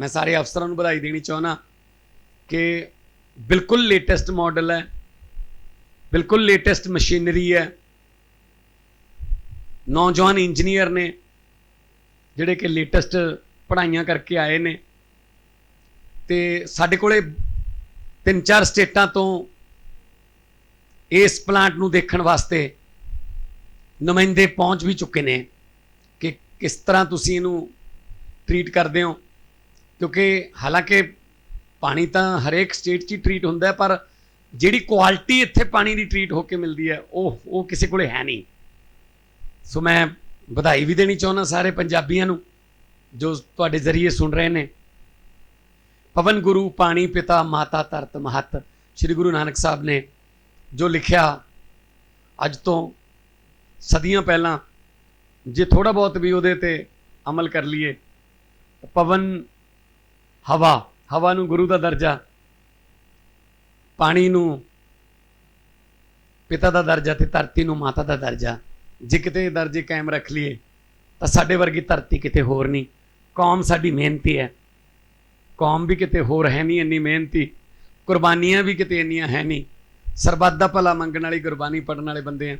ਮੈਂ ਸਾਰੇ ਅਫਸਰਾਂ ਨੂੰ ਵਧਾਈ ਦੇਣੀ ਚਾਹੁੰਦਾ ਕਿ ਬਿਲਕੁਲ ਲੇਟੈਸਟ ਮਾਡਲ ਹੈ, ਬਿਲਕੁਲ ਲੇਟੈਸਟ ਮਸ਼ੀਨਰੀ ਹੈ। ਨੌਜਵਾਨ ਇੰਜੀਨੀਅਰ ਨੇ ਜਿਹੜੇ ਕਿ ਲੇਟੈਸਟ ਪੜ੍ਹਾਈਆਂ ਕਰਕੇ ਆਏ ਨੇ ਤੇ ਸਾਡੇ ਕੋਲੇ ਤਿੰਨ ਚਾਰ ਸਟੇਟਾਂ ਤੋਂ ਇਸ ਪਲਾਂਟ ਨੂੰ ਦੇਖਣ ਵਾਸਤੇ ਨੁਮਾਇੰਦੇ ਪਹੁੰਚ ਵੀ ਚੁੱਕੇ ਨੇ ਕਿ ਕਿਸ ਤਰ੍ਹਾਂ ਤੁਸੀਂ ਇਹਨੂੰ ਟ੍ਰੀਟ ਕਰਦੇ ਹੋ। ਕਿਉਂਕਿ ਹਾਲਾਂਕਿ ਪਾਣੀ ਤਾਂ ਹਰੇਕ ਸਟੇਟ 'ਚ ਹੀ ਟ੍ਰੀਟ ਹੁੰਦਾ ਪਰ ਜਿਹੜੀ ਕੁਆਲਿਟੀ ਇੱਥੇ ਪਾਣੀ ਦੀ ਟ੍ਰੀਟ ਹੋ ਕੇ ਮਿਲਦੀ ਹੈ, ਉਹ ਉਹ ਕਿਸੇ ਕੋਲੇ ਹੈ ਨਹੀਂ। ਸੋ ਮੈਂ ਵਧਾਈ ਵੀ ਦੇਣੀ ਚਾਹੁੰਦਾ ਸਾਰੇ ਪੰਜਾਬੀਆਂ ਨੂੰ, ਜੋ ਤੁਹਾਡੇ ਜ਼ਰੀਏ ਸੁਣ ਰਹੇ ਨੇ। ਪਵਨ ਗੁਰੂ, ਪਾਣੀ ਪਿਤਾ, ਮਾਤਾ ਧਰਤ ਮਹਤ, ਸ੍ਰੀ ਗੁਰੂ ਨਾਨਕ ਸਾਹਿਬ ਨੇ ਜੋ ਲਿਖਿਆ ਅੱਜ ਤੋਂ ਸਦੀਆਂ ਪਹਿਲਾਂ, ਜੇ ਥੋੜਾ ਬਹੁਤ ਵੀ ਉਹਦੇ ਤੇ ਅਮਲ ਕਰ ਲਈਏ, ਪਵਨ ਹਵਾ ਹਵਾ ਨੂੰ ਗੁਰੂ ਦਾ ਦਰਜਾ, ਪਾਣੀ ਨੂੰ ਪਿਤਾ ਦਾ ਦਰਜਾ ਤੇ ਧਰਤੀ ਨੂੰ ਮਾਤਾ ਦਾ ਦਰਜਾ। ਜੇ ਕਿਤੇ ਦਰਜੇ ਕਾਇਮ ਰੱਖ ਲਈਏ, ਤਾਂ ਸਾਡੇ ਵਰਗੀ ਧਰਤੀ ਕਿਤੇ ਹੋਰ ਨਹੀਂ। ਕੌਮ ਸਾਡੀ ਮਿਹਨਤੀ ਹੈ। ਕੌਮ ਵੀ ਕਿਤੇ ਹੋਰ ਹੈ ਨਹੀਂ ਇੰਨੀ ਮਿਹਨਤੀ। ਕੁਰਬਾਨੀਆਂ ਵੀ ਕਿਤੇ ਇੰਨੀਆਂ ਹੈ ਨਹੀਂ। ਸਰਬੱਤ ਦਾ ਭਲਾ ਮੰਗਣ ਵਾਲੀ ਗੁਰਬਾਣੀ ਪੜਨ ਵਾਲੇ ਬੰਦੇ ਆ।